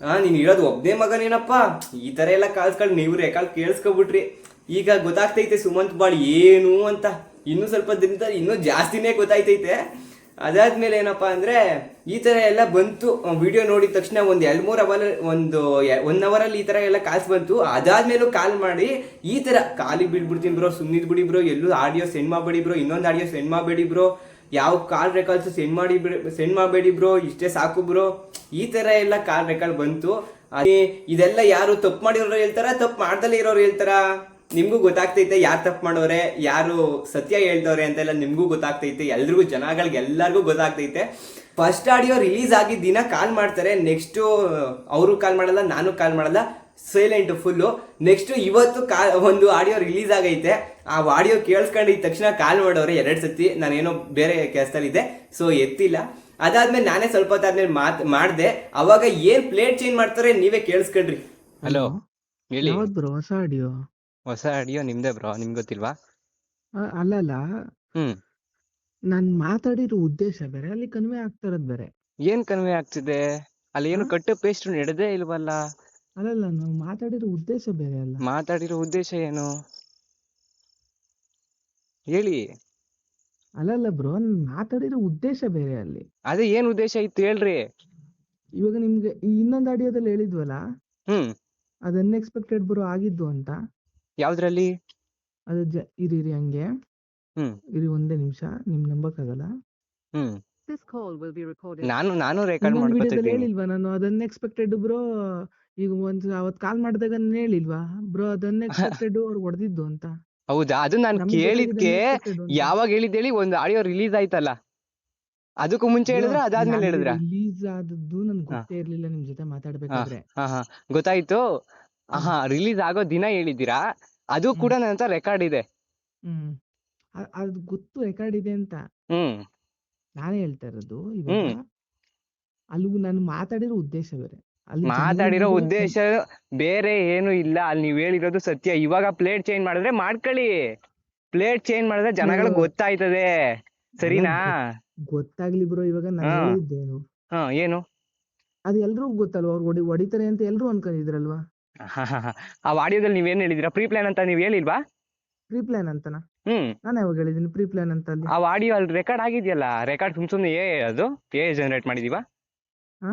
ಹಾ ನೀನು ಇರೋದು ಒಬ್ಬನೇ ಮಗನೇನಪ್ಪ? ಈ ಥರ ಎಲ್ಲ ಕಾಲ್ಸ್ಕೊಂಡು ನೀವು ರೆಕಾರ್ಡ್ ಕೇಳಿಸ್ಕೊಬಿಟ್ರಿ. ಈಗ ಗೊತ್ತಾಗ್ತೈತೆ ಸುಮಂತ್ ಬಾಳ್ ಏನು ಅಂತ. ಇನ್ನೂ ಸ್ವಲ್ಪ ದಿನದ ಇನ್ನೂ ಜಾಸ್ತಿನೇ ಗೊತ್ತಾಯ್ತೈತೆ. ಅದಾದ್ಮೇಲೆ ಏನಪ್ಪಾ ಅಂದ್ರೆ ಈ ತರ ಎಲ್ಲ ಬಂತು ವಿಡಿಯೋ ನೋಡಿದ ತಕ್ಷಣ ಒಂದು ಎರಡು ಮೂರು ಅವರ್, ಒಂದು ಒನ್ ಅವರ್ ಅಲ್ಲಿ ಈ ತರ ಎಲ್ಲ ಕಾಲ್ಸ್ ಬಂತು. ಅದಾದ್ಮೇಲೂ ಕಾಲ್ ಮಾಡಿ, ಈ ತರ ಕಾಲಿಗೆ ಬಿಡ್ಬಿಡ್ತೀನಿ ಬ್ರೋ ಸುಮ್ಮನಿದ್ ಬಿಡಿ ಬ್ರೋ ಎಲ್ಲೂ ಆಡಿಯೋ ಸೆಂಡ್ ಮಾಡಬೇಡಿ ಬ್ರೋ ಇನ್ನೊಂದು ಆಡಿಯೋ ಸೆಂಡ್ ಮಾಡಬೇಡಿ ಬ್ರೋ ಯಾವ ಕಾಲ್ ರೆಕಾರ್ಡ್ಸ್ ಸೆಂಡ್ ಮಾಡಿ ಸೆಂಡ್ ಮಾಡಬೇಡಿ ಬ್ರೋ ಇಷ್ಟೇ ಸಾಕು ಬ್ರೋ ಈ ತರ ಎಲ್ಲ ಕಾಲ್ ರೆಕಾರ್ಡ್ ಬಂತು. ಅದೇ, ಇದೆಲ್ಲ ಯಾರು ತಪ್ಪು ಮಾಡಿರೋರು ಹೇಳ್ತಾರ, ತಪ್ಪು ಮಾಡ್ದಲೇ ಇರೋರು ಹೇಳ್ತಾರ? ನಿಮ್ಗೂ ಗೊತ್ತಾಗ್ತೈತೆ ಯಾರು ತಪ್ಪು ಮಾಡೋರೆ ಯಾರು ಸತ್ಯ ಹೇಳ್ದವ್ರೆ ಅಂತೆಲ್ಲ ನಿಮ್ಗೂ ಗೊತ್ತಾಗ್ತೈತೆ ಎಲ್ರಿಗೂ ಜನಗಳಿಗೆ ಎಲ್ಲರಿಗೂ ಗೊತ್ತಾಗ್ತೈತೆ. ಫಸ್ಟ್ ಆಡಿಯೋ ರಿಲೀಸ್ ಆಗಿ ದಿನ ಕಾಲ್ ಮಾಡ್ತಾರೆ ನೆಕ್ಸ್ಟ್ ಅವರು ಕಾಲ್ ಮಾಡಲ್ಲ ನಾನು ಕಾಲ್ ಮಾಡಲ್ಲ ಸೈಲೆಂಟ್ ಫುಲ್ಲು ನೆಕ್ಸ್ಟ್ ಇವತ್ತು ಕಾ ಒಂದು ಆಡಿಯೋ ರಿಲೀಸ್ ಆಗೈತೆ. ಆ ಆಡಿಯೋ ಕೇಳಿಸ್ಕೊಂಡಿದ ತಕ್ಷಣ ಕಾಲ್ ಮಾಡೋರೆ ಎರಡು ಸತಿ ನಾನೇನೋ ಬೇರೆ ಕೆಲಸದಲ್ಲಿದ್ದೆ ಸೊ ಎತ್ತಿಲ್ಲ. ಅದಾದ್ಮೇಲೆ ನಾನೇ ಸ್ವಲ್ಪ ಹೊತ್ತಾದ್ಮೇಲೆ ಮಾತ್ ಮಾಡಿದೆ. ಅವಾಗ ಏನ್ ಪ್ಲೇಟ್ ಚೇಂಜ್ ಮಾಡ್ತಾರೆ ನೀವೇ ಕೇಳಿಸ್ಕೊಂಡ್ರಿ ಹಲೋ ಹೇಳಿ. ಬ್ರೋ ಹೊಸ ಆಡಿಯೋ ಹೊಸ ಆಡಿಯೋ ನಿಮ್ದೇ ಬ್ರೋ ನಿಮ್ಗೆ ಗೊತ್ತಿಲ್ವಾ? ಅಲ್ಲಲ್ಲ ಹ್ಮ್. ನಾನ್ ಮಾತಾಡಿರೋ ಉದ್ದೇಶ ಬೇರೆ ಅಲ್ಲಿ ಕನ್ವೆ ಆಗ್ತಾ ಇರೋದ್ ಬೇರೆ. ಏನ್ ಕನ್ವೆ ಆಗ್ತಿದೆ? ಅಲ್ಲಿ ಏನು ಕಟ್ ಕಟ್ಟು ಪೇಸ್ಟ್ ನಡೆದೇ ಇಲ್ವಲ್ಲ? ಅಲ್ಲಲ್ಲ ನಾವು ಮಾತಾಡಿರೋ ಉದ್ದೇಶ ಬೇರೆ ಅಲ್ಲ. ಮಾತಾಡಿರೋ ಉದ್ದೇಶ ಏನು? ಹೇಳಿ. ಅಲ್ಲಲ್ಲ ಬ್ರೋ ಮಾತಾಡಿರೋ ಉದ್ದೇಶ ಬೇರೆ ಅಲ್ಲಿ. ಅದೇ ಏನ್ ಉದ್ದೇಶ ಇತ್ತು ಹೇಳ್ರಿ. ಇವಾಗ ನಿಮ್ಗೆ ಈ ಇನ್ನೊಂದು ಆಡಿಯೋದಲ್ಲಿ ಹೇಳಿದ್ವಲ್ಲ? ಹ್ಮ್. ಅದು ಅನ್ಎಕ್ಸ್ಪೆಕ್ಟೆಡ್ ಬ್ರೋ ಆಗಿದ್ದು ಅಂತ. ಯಾವ್ದ್ರಲ್ಲಿ? ಅದು ಜ ಇರಿ ಇರಿ ಹಂಗೆ. ಹ್ಮ್. ಇರಿ ಒಂದೇ ನಿಮಿಷ ನಿಮ್ ನಂಬಕ್ಕಾಗಲ್ಲ? ಹ್ಮ್. This call will be recorded. ನಾನು ನಾನು ರೆಕಾರ್ಡ್ ಇನ್ನೊಂದು ವಿಡಿಯೋದಲ್ಲಿ ಮಾಡ್ಕೊತಿದ್ದೀನಿ ಹೇಳಿಲ್ವಾ ನಾನು? ಅದು ಅನ್ಎಕ್ಸ್ಪೆಕ್ಟೆಡ್ ಬ್ರೋ ಈಗ ಒಂದ್ ಅವತ್ ಕಾಲ್ ಮಾಡಿದಾಗ ನಾನು ಹೇಳಿಲ್ವಾ? ಬ್ರೋ ಅದನ್ನ ಎಕ್ಸ್ಪೆಕ್ಟೆಡ್ ಅವ್ರು ಹೊಡೆದಿದ್ದು ಅಂತ. ಹೌದಾ? ಅದು ನಾನು ನಮ್ಗೆ ಕೇಳಿದ್ಕೆ unexpected ಅಂತ. ಯಾವಾಗ ಹೇಳಿದ್ ಹೇಳಿ ಒಂದು ಆಡಿಯೋ ರಿಲೀಸ್ ಆಯ್ತಲ್ಲ. ಅದಕ್ಕೂ ಮುಂಚೆ ಹೇಳಿದ್ರ ಅದಾದ್ಮೇಲೆ ಹೇಳಿದ್ರ? ರಿಲೀಸ್ ಆದದ್ದು ನನ್ಗೆ ಗೊತ್ತೇ ಇರಲಿಲ್ಲ ನಿಮ್ ಜೊತೆ ಮಾತಾಡ್ಬೇಕಾದ್ರೆ. ಹಾ ಹಾ. ಗೊತ್ತಾಯ್ತು. ಹಾ ರಿಲೀಸ್ ಆಗೋ ದಿನ ಹೇಳಿದ್ದೀರಾ? ಅದು ಕೂಡ ನನ್ನ ಹತ್ರ ರೆಕಾರ್ಡ್ ಇದೆ. ಹ್ಮ್. ಅ- ಅದು ಗೊತ್ತು ರೆಕಾರ್ಡ್ ಇದೆ ಅಂತ. ಹ್ಮ್. ನಾನೇ ಹೇಳ್ತಾ ಇರೋದು ಇವಾಗ ಹ್ಮ್. ಅಲ್ಲಿ ನಾನು ಮಾತಾಡಿರೋ ಉದ್ದೇಶ ಬೇರೆ. ಅಲ್ಲಿ ಮಾತಾಡಿರೋ ಉದ್ದೇಶ ಬೇರೆ ಏನು ಇಲ್ಲ. ಅಲ್ಲಿ ನೀವ್ ಹೇಳಿರೋದು ಸತ್ಯ. ಇವಾಗ ಪ್ಲೇಟ್ ಚೇಂಜ್ ಮಾಡಿದ್ರೆ ಮಾಡ್ಕೊಳ್ಳಿ. ಪ್ಲೇಟ್ ಚೇಂಜ್ ಮಾಡಿದ್ರೆ ಜನಗಳಿಗೆ. ಗೊತ್ತಾಯ್ತದೆ. ಸರಿನಾ? ಗೊತ್ತಾಗ್ಲಿ ಬ್ರೋ ಇವಾಗ ನಾನು ಹಾ. ಹೇಳಿದ್ದೇನು. ಹಾ ಏನು? ಅದು ಎಲ್ರಿಗೂ ಗೊತ್ತಲ್ವಾ? ಅವ್ರು ಹೊಡಿ ಹೊಡಿತಾರೆ ಅಂತ ಎಲ್ರು ಅನ್ಕೊಂಡಿದ್ರಲ್ವಾ? ಆ ಆಡಿಯೋದಲ್ಲಿ ನೀವೇನ್ ಹೇಳಿದಿರಾ? ಪ್ರೀ ಪ್ಲಾನ್ ಅಂತ ನೀವ್ ಹೇಳಿಲ್ವಾ? ಪ್ರೀ ಪ್ಲಾನ್ ಅಂತನಾ? ಹ್ಮ್. ನಾನು ಯಾವಾಗ ಹೇಳಿದೀನಿ ಪ್ರೀ ಪ್ಲಾನ್ ಅಂತ ಅಲ್ಲಿ ಆ ಆಡಿಯೋ ಅಲ್ಲಿ ರೆಕಾರ್ಡ್ ಆಗಿದೆಯಲ್ಲ ರೆಕಾರ್ಡ್ ಸುಮ್ ಸುಮ್ನೆ ಏ ಅದು ಏ ಜನರೇಟ್ ಮಾಡಿದೀವಾ? ಹಾ?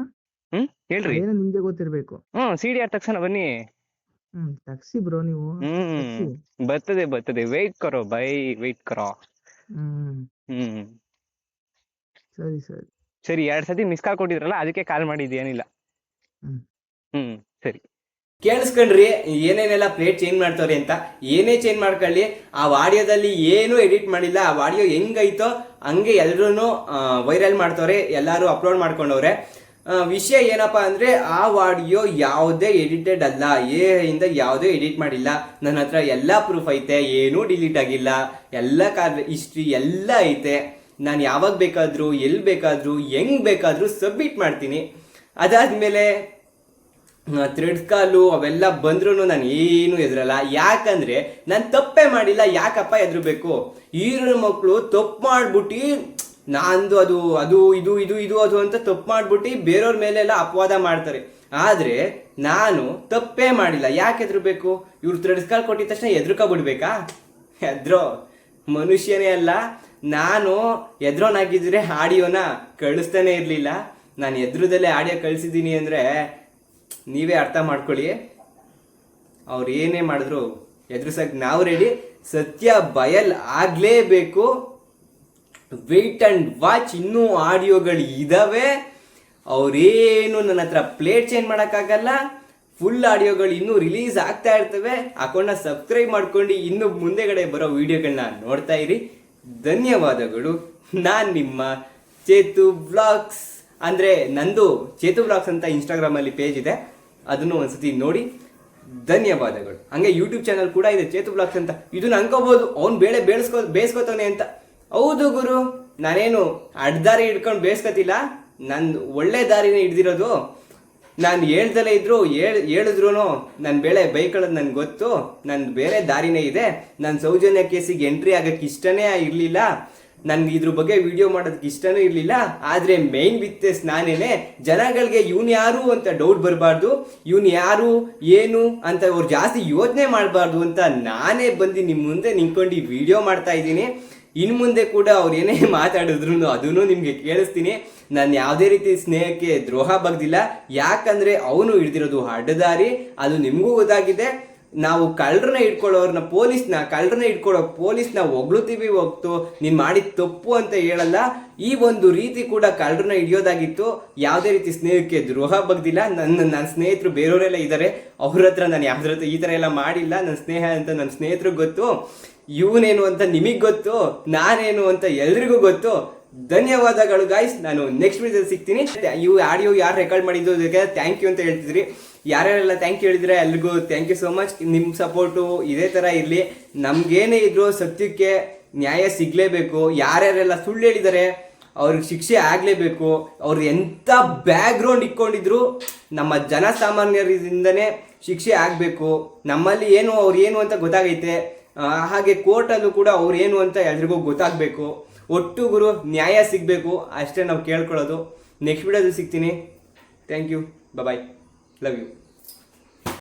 ಹ್ಮ್ ಹೇಳ್ರಿ. ಏನು ನಿಮ್ಗೆ ಗೊತ್ತಿರ್ಬೇಕು. ಹ್ಮ್ ಸಿಡಿ ಆದ ತಕ್ಷಣ ಬನ್ನಿ. ಹ್ಮ್ ಟ್ಯಾಕ್ಸಿ ಬ್ರೋ ನೀವು. ಹ್ಮ್. ಬರ್ತದೆ ಬರ್ತದೆ. ವೇಟ್ ಕರೋ ಬೈ ವೇಟ್ ಕರೋ. ಹ್ಮ್. ಹ್ಮ್. ಸರಿ ಸರಿ. ಸರಿ ಎರಡ್ ಸತಿ ಮಿಸ್ ಕಾಲ್ ಕೊಟ್ಟಿದ್ರಲ್ಲ ಅದಕ್ಕೆ ಕಾಲ್ ಮಾಡಿದ್ದೇನಿಲ್ಲ ಹ್ಮ್. ಹ್ಮ್ ಸರಿ. ಕೇಳಿಸ್ಕೊಂಡ್ರಿ, ಏನೇನೆಲ್ಲ ಪ್ಲೇಟ್ ಚೇಂಜ್ ಮಾಡ್ತವ್ರೆ ಅಂತ. ಏನೇ ಚೇಂಜ್ ಮಾಡ್ಕೊಳ್ಳಿ, ಆ ಆಡಿಯೋದಲ್ಲಿ ಏನು ಎಡಿಟ್ ಮಾಡಿಲ್ಲ. ಆ ಆಡಿಯೋ ಹೆಂಗೈತೋ ಹಂಗೆ ಎಲ್ಲರೂ ವೈರಲ್ ಮಾಡ್ತವ್ರೆ, ಎಲ್ಲರೂ ಅಪ್ಲೋಡ್ ಮಾಡ್ಕೊಂಡವ್ರೆ. ವಿಷಯ ಏನಪ್ಪಾ ಅಂದ್ರೆ, ಆ ಆಡಿಯೋ ಯಾವುದೇ ಎಡಿಟೆಡ್ ಅಲ್ಲ. ಏ ಇಂದ ಯಾವುದೇ ಎಡಿಟ್ ಮಾಡಿಲ್ಲ. ನನ್ನ ಹತ್ರ ಎಲ್ಲ ಪ್ರೂಫ್ ಐತೆ, ಏನೂ ಡಿಲೀಟ್ ಆಗಿಲ್ಲ. ಎಲ್ಲ ಕಾರ್ ಹಿಸ್ಟ್ರಿ ಎಲ್ಲ ಐತೆ. ನಾನು ಯಾವಾಗ ಬೇಕಾದರೂ ಎಲ್ಲಿ ಬೇಕಾದರೂ, ಹೆಂಗ್ ಬೇಕಾದರೂ ಸಬ್ಮಿಟ್ ಮಾಡ್ತೀನಿ. ಅದಾದ್ಮೇಲೆ ಥ್ರೆಡ್ ಕಾಲು ಅವೆಲ್ಲ ಬಂದ್ರೂ ನಾನು ಏನು ಎದುರಲ್ಲ. ಯಾಕಂದ್ರೆ ನಾನು ತಪ್ಪೇ ಮಾಡಿಲ್ಲ, ಯಾಕಪ್ಪ ಎದುರಬೇಕು? ಈರು ಮಕ್ಕಳು ತಪ್ಪು ಮಾಡ್ಬಿಟ್ಟು, ನಂದು ಅದು ಅದು, ಇದು ಇದು ಇದು, ಅದು ಅಂತ ತಪ್ಪು ಮಾಡ್ಬಿಟ್ಟು ಬೇರೆಯವ್ರ ಮೇಲೆಲ್ಲ ಅಪವಾದ ಮಾಡ್ತಾರೆ. ಆದ್ರೆ ನಾನು ತಪ್ಪೇ ಮಾಡಿಲ್ಲ. ಯಾಕೆ ಎದುರಬೇಕು? ಇವ್ರು ಥ್ರೆಡ್ ಕಾಲ್ ಕೊಟ್ಟಿದ ತಕ್ಷಣ ಎದ್ರಕೊಬಿಡ್ಬೇಕಾ? ಎದ್ರೋ. ಮನುಷ್ಯನೇ ಅಲ್ಲ. ನಾನು ಎದ್ರೋನಾಗಿದ್ರೆ ಆಡಿಯೋನ ಕಳಿಸ್ತಾನೆ ಇರಲಿಲ್ಲ. ನಾನು ಎದ್ರದಲ್ಲೇ ಆಡಿಯೋ ಕಳಿಸಿದ್ದೀನಿ ಅಂದರೆ ನೀವೇ ಅರ್ಥ ಮಾಡ್ಕೊಳ್ಳಿ ಅವ್ರು ಏನೇ ಮಾಡಿದ್ರು ಎದುರಿಸಕ್ ನಾವು ರೆಡಿ ಸತ್ಯ ಬಯಲ್ ಆಗಲೇಬೇಕು. ವೆಯ್ಟ್ ಅಂಡ್ ವಾಚ್ ಇನ್ನೂ ಆಡಿಯೋಗಳು ಇದ್ದಾವೆ ಅವರೇನು ನನ್ನ ಹತ್ರ ಪ್ಲೇಟ್ ಚೇಂಜ್ ಮಾಡೋಕ್ಕಾಗಲ್ಲ ಫುಲ್ ಆಡಿಯೋಗಳು ಇನ್ನೂ ರಿಲೀಸ್ ಆಗ್ತಾ ಇರ್ತವೆ. ಅಕೌಂಟ್ನ ಸಬ್ಸ್ಕ್ರೈಬ್ ಮಾಡ್ಕೊಂಡು ಇನ್ನು ಮುಂದೆಗಡೆ ಬರೋ ವಿಡಿಯೋಗಳನ್ನ ನೋಡ್ತಾ ಇರಿ. ಧನ್ಯವಾದಗಳು. ನಾನು ನಿಮ್ಮ ಚೇತು ಬ್ಲಾಗ್ಸ್. ಅಂದರೆ ನಂದು ಚೇತು ಬ್ಲಾಗ್ಸ್ ಅಂತ ಇನ್ಸ್ಟಾಗ್ರಾಮಲ್ಲಿ ಪೇಜ್ ಇದೆ. ಅದನ್ನು ಒಂದ್ಸತಿ ನೋಡಿ. ಧನ್ಯವಾದಗಳು. ಹಂಗೆ ಯೂಟ್ಯೂಬ್ ಚಾನಲ್ ಕೂಡ ಇದೆ, ಚೇತು ಬ್ಲಾಗ್ಸ್ ಅಂತ. ಇದನ್ನ ಅನ್ಕೋಬಹುದು ಅವ್ನು ಬೇಳೆ ಬೇಯಿಸ್ಕೋ ಬೇಯಿಸ್ಕೋತಾನೆ ಅಂತ. ಹೌದು ಗುರು. ನಾನೇನು ಅಡ್ದಾರಿ ಹಿಡ್ಕೊಂಡು ಬೇಯಿಸ್ಕೊತಿಲ್ಲ. ನಾನು ಒಳ್ಳೆ ದಾರಿನೇ ಹಿಡ್ದಿರೋದು. ನಾನು ಹೇಳ್ದಲೇ ಇದ್ರು, ಹೇಳ್ ಹೇಳಿದ್ರು ನನ್ನ ಬೇಳೆ ಬೈಕೊಳ್ಳೋದು ನನ್ಗೆ ಗೊತ್ತು. ನನ್ನ ಬೇರೆ ದಾರಿನೇ ಇದೆ. ನಾನು ಸೌಜನ್ಯ ಕೇಸಿಗೆ ಎಂಟ್ರಿ ಆಗಕ್ಕೆ ಇಷ್ಟನೇ ಇರಲಿಲ್ಲ. ನನ್ಗೆ ಇದ್ರ ಬಗ್ಗೆ ವಿಡಿಯೋ ಮಾಡೋದಕ್ಕೆ ಇಷ್ಟನೂ ಇರಲಿಲ್ಲ, ಆದರೆ ಮೇನ್ ವಿತ್ನೆಸ್ ನಾನೇನೆ ಜನಗಳಿಗೆ ಇವನು ಯಾರು ಅಂತ ಡೌಟ್ ಬರಬಾರ್ದು, ಇವನ್ ಯಾರು, ಏನು ಅಂತ ಅವ್ರು ಜಾಸ್ತಿ ಯೋಚನೆ ಮಾಡಬಾರ್ದು ಅಂತ ನಾನೇ ಬಂದು ನಿಮ್ಮ ಮುಂದೆ ನಿಂತ್ಕೊಂಡು ಈ ವಿಡಿಯೋ ಮಾಡ್ತಾ ಇದ್ದೀನಿ. ಇನ್ನು ಮುಂದೆ ಕೂಡ ಅವ್ರು ಏನೇ ಮಾತಾಡಿದ್ರು ಅದನ್ನು ನಿಮಗೆ ಕೇಳಿಸ್ತೀನಿ. ನಾನು ಯಾವುದೇ ರೀತಿ ಸ್ನೇಹಕ್ಕೆ ದ್ರೋಹ ಬಗ್ದಿಲ್ಲ, ಯಾಕಂದರೆ ಅವನು ಹಿಡ್ದಿರೋದು ಅಡ್ಡದಾರಿ, ಅದು ನಿಮಗೂ ಗೊತ್ತಾಗಿದೆ. ನಾವು ಕಳ್ಳರನ್ನ ಇಟ್ಕೊಳ್ಳೋರ್ನ ಪೊಲೀಸ್ನ, ಕಳ್ಳರನ್ನ ಇಟ್ಕೊಳ್ಳೋ ಪೊಲೀಸ್ನ ಹೊಗಳುತ್ತೀವಿ ಹೊಗ್ತು, ನೀನು ಮಾಡಿದ ತಪ್ಪು ಅಂತ ಹೇಳಲ್ಲ. ಈ ಒಂದು ರೀತಿ ಕೂಡ ಕಳ್ಳರನ್ನ ಹಿಡಿಯೋದಾಗಿತ್ತು. ಯಾವುದೇ ರೀತಿ ಸ್ನೇಹಕ್ಕೆ ದ್ರೋಹ ಬಗ್ದಿಲ್ಲ. ನನ್ನ ನನ್ನ ಸ್ನೇಹಿತರು ಬೇರೆಯವರೆಲ್ಲ ಇದ್ದಾರೆ. ಅವ್ರ ಹತ್ರ ನಾನು ಯಾವ್ದ್ರ ಹತ್ರ ಈ ಥರ ಎಲ್ಲ ಮಾಡಿಲ್ಲ. ನನ್ನ ಸ್ನೇಹ ಅಂತ ನನ್ನ ಸ್ನೇಹಿತರಿಗೆ ಗೊತ್ತು. ಇವನೇನು ಅಂತ ನಿಮಗೆ ಗೊತ್ತು. ನಾನೇನು ಅಂತ ಎಲ್ರಿಗೂ ಗೊತ್ತು. ಧನ್ಯವಾದಗಳು ಗಾಯ್ಸ್ ನಾನು ನೆಕ್ಸ್ಟ್ ವೀಡಿಯೋದಲ್ಲಿ ಸಿಗ್ತೀನಿ. ಇವು ಆಡಿಯೋ ಯಾರು ರೆಕಾರ್ಡ್ ಮಾಡಿದ್ದು ಥ್ಯಾಂಕ್ ಯು ಅಂತ ಹೇಳ್ತಿದ್ರಿ. ಯಾರ್ಯಾರೆಲ್ಲ ಥ್ಯಾಂಕ್ ಯು ಹೇಳಿದ್ರೆ ಎಲ್ರಿಗೂ ಥ್ಯಾಂಕ್ ಯು ಸೋ ಮಚ್ ನಿಮ್ಮ ಸಪೋರ್ಟು ಇದೇ ಥರ ಇರಲಿ. ನಮಗೇನೇ ಇದ್ರು ಸತ್ಯಕ್ಕೆ ನ್ಯಾಯ ಸಿಗಲೇಬೇಕು. ಯಾರ್ಯಾರೆಲ್ಲ ಸುಳ್ಳು ಹೇಳಿದ್ದಾರೆ ಅವ್ರಿಗೆ ಶಿಕ್ಷೆ ಆಗಲೇಬೇಕು. ಅವ್ರು ಎಂಥ ಬ್ಯಾಕ್ಗ್ರೌಂಡ್ ಇಟ್ಕೊಂಡಿದ್ರು, ನಮ್ಮ ಜನಸಾಮಾನ್ಯರಿಂದನೇ ಶಿಕ್ಷೆ ಆಗಬೇಕು. ನಮ್ಮಲ್ಲಿ ಏನು, ಅವ್ರು ಏನು ಅಂತ ಗೊತ್ತಾಗೈತೆ. ಹಾಗೆ ಕೋರ್ಟಲ್ಲೂ ಕೂಡ ಅವ್ರು ಏನು ಅಂತ ಎಲ್ರಿಗೂ ಗೊತ್ತಾಗಬೇಕು. ಒಟ್ಟು ಗುರು ನ್ಯಾಯ ಸಿಗಬೇಕು. ಅಷ್ಟೇ ನಾವು ಕೇಳ್ಕೊಳ್ಳೋದು. ನೆಕ್ಸ್ಟ್ ವಿಡಿಯೋದಲ್ಲಿ ಸಿಗ್ತೀನಿ. Thank you bye love you